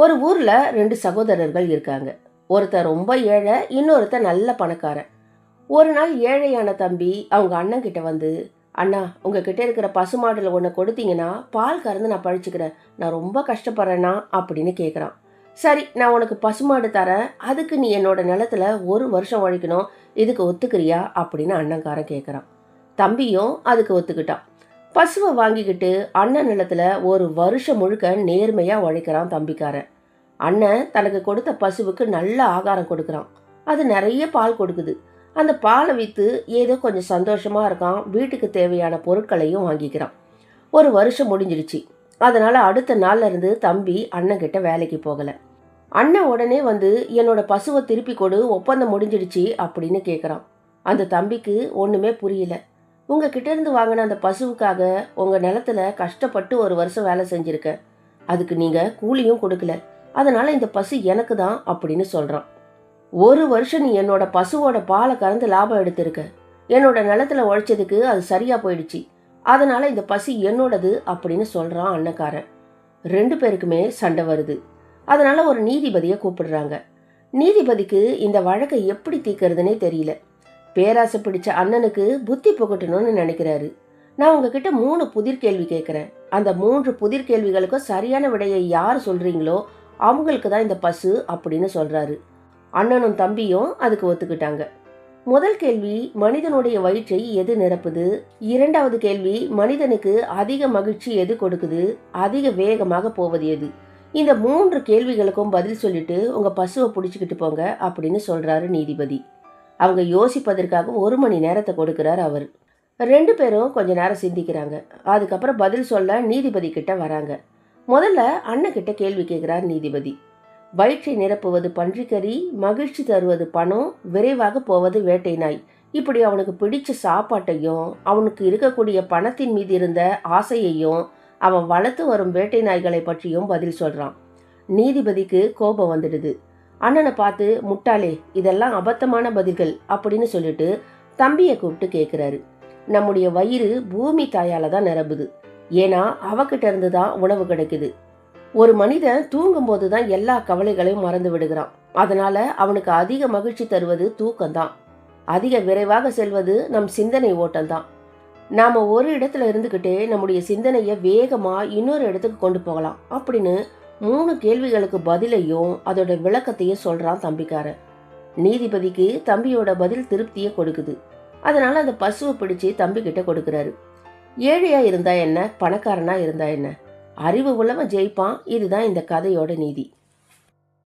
ஒரு ஊரில் ரெண்டு சகோதரர்கள் இருக்காங்க. ஒருத்தர் ரொம்ப ஏழை இன்னொருத்தர் நல்ல பணக்காரன். ஒரு நாள் ஏழையான தம்பி அவங்க அண்ணன் கிட்ட வந்து அண்ணா உங்ககிட்ட இருக்கிற பசுமாடில் ஒன்று கொடுத்தீங்கன்னா பால் கறந்து நான் பழிச்சுக்கிறேன். நான் ரொம்ப கஷ்டப்படுறேன்னா அப்படின்னு கேட்குறான் சரி நான் உனக்கு பசுமாடு தரேன். அதுக்கு நீ என்னோட நிலத்துல ஒரு வருஷம் உழைக்கணும் இதுக்கு ஒத்துக்கிறியா? அப்படின்னு அண்ணன்காரன் கேட்குறான் தம்பியும் அதுக்கு ஒத்துக்கிட்டான். பசுவை வாங்கிக்கிட்டு அண்ணன் நிலத்தில் ஒரு வருஷம் முழுக்க நேர்மையாக உழைக்கிறான் தம்பிக்காரன். அண்ணன் தனக்கு கொடுத்த பசுவுக்கு நல்ல ஆகாரம் கொடுக்குறான். அது நிறைய பால் கொடுக்குது. அந்த பாலை விற்று ஏதோ கொஞ்சம் சந்தோஷமாக இருக்கான். வீட்டுக்கு தேவையான பொருட்களையும் வாங்கிக்கிறான். ஒரு வருஷம் முடிஞ்சிடுச்சு. அதனால் அடுத்த நாள்ல இருந்து தம்பி அண்ணன் கிட்ட வேலைக்கு போகலை. அண்ணன் உடனே வந்து என்னோட பசுவை திருப்பி கொடு. ஒப்பந்தம் முடிஞ்சிடுச்சு அப்படின்னு கேட்குறான் அந்த தம்பிக்கு ஒன்றுமே புரியல. உங்ககிட்ட இருந்து வாங்கின அந்த பசுவுக்காக உங்கள் நிலத்துல கஷ்டப்பட்டு ஒரு வருஷம் வேலை செஞ்சுருக்கேன் அதுக்கு நீங்கள் கூலியும் கொடுக்கல. அதனால் இந்த பசு எனக்கு தான் அப்படின்னு சொல்கிறான் ஒரு வருஷம் நீ என்னோட பசுவோட பாலை கறந்து லாபம் எடுத்திருக்க. என்னோட நிலத்துல உழைச்சதுக்கு அது சரியாக போயிடுச்சு. அதனால் இந்த பசு என்னோடது அப்படின்னு சொல்கிறான் அண்ணக்காரன் ரெண்டு பேருக்குமே சண்டை வருது. அதனால் ஒரு நீதிபதியை கூப்பிடுறாங்க. நீதிபதிக்கு இந்த வழக்கை எப்படி தீர்க்கறதுனே தெரியல. பேராசை பிடிச்ச அண்ணனுக்கு புத்தி புகட்டணும்னு நினைக்கிறாரு. நான் உங்ககிட்ட மூணு புதிர் கேள்வி கேட்குறேன். அந்த மூன்று புதிர் கேள்விகளுக்கும் சரியான விடையை யார் சொல்கிறீங்களோ அவங்களுக்கு தான் இந்த பசு அப்படின்னு சொல்கிறாரு அண்ணனும் தம்பியும் அதுக்கு ஒத்துக்கிட்டாங்க. முதல் கேள்வி மனிதனுடைய வயிற்றை எது நிரப்புது? இரண்டாவது கேள்வி மனிதனுக்கு அதிக மகிழ்ச்சி எது கொடுக்குது? அதிக வேகமாக போவது எது? இந்த மூன்று கேள்விகளுக்கும் பதில் சொல்லிட்டு உங்கள் பசுவை பிடிச்சிக்கிட்டு போங்க அப்படின்னு சொல்கிறாரு நீதிபதி. அவங்க யோசிப்பதற்காக ஒரு மணி நேரத்தை கொடுக்கிறார் அவர். ரெண்டு பேரும் கொஞ்ச நேரம் சிந்திக்கிறாங்க. அதுக்கப்புறம் பதில் சொல்ல நீதிபதி கிட்ட வராங்க. முதல்ல அண்ணக்கிட்ட கேள்வி கேட்கிறார் நீதிபதி. வயிற்றை நிரப்புவது பன்றிக்கறி மகிழ்ச்சி தருவது பணம் விரைவாக போவது வேட்டை நாய். இப்படி அவனுக்கு பிடிச்ச சாப்பாட்டையும் அவனுக்கு இருக்கக்கூடிய பணத்தின் மீது இருந்த ஆசையையும் அவன் வளர்த்து வரும் வேட்டை நாய்களை பற்றியும் பதில் சொல்கிறான் நீதிபதிக்கு கோபம் வந்துடுது. அண்ணனை பார்த்து முட்டாளே இதெல்லாம் அபத்தமான பதில்கள் அப்படின்னு சொல்லிட்டு தம்பியை கூப்பிட்டு கேட்குறாரு நம்முடைய வயிறு பூமி தாயால தான் நிரம்புது. ஏன்னா அவகிட்ட இருந்து தான் உணவு கிடைக்குது. ஒரு மனிதன் தூங்கும்போது தான் எல்லா கவலைகளையும் மறந்து விடுகிறான். அதனால அவனுக்கு அதிக மகிழ்ச்சி தருவது தூக்கம்தான் அதிக விரைவாக செல்வது நம் சிந்தனை ஓட்டம்தான் நாம ஒரு இடத்துல இருந்துக்கிட்டே நம்முடைய சிந்தனையை வேகமாக இன்னொரு இடத்துக்கு கொண்டு போகலாம் அப்படின்னு மூணு கேள்விகளுக்கு பதிலையும் அதோட விளக்கத்தையும் சொல்றான் தம்பிக்காரன். நீதிபதிக்கு தம்பியோட பதில் திருப்தியை கொடுக்குது. அதனால அந்த பசுவை பிடிச்சு தம்பி கிட்ட கொடுக்கறாரு. ஏழையா இருந்தா என்ன? பணக்காரனா இருந்தா என்ன? அறிவு உள்ளவன் ஜெயிப்பான். இதுதான் இந்த கதையோட நீதி.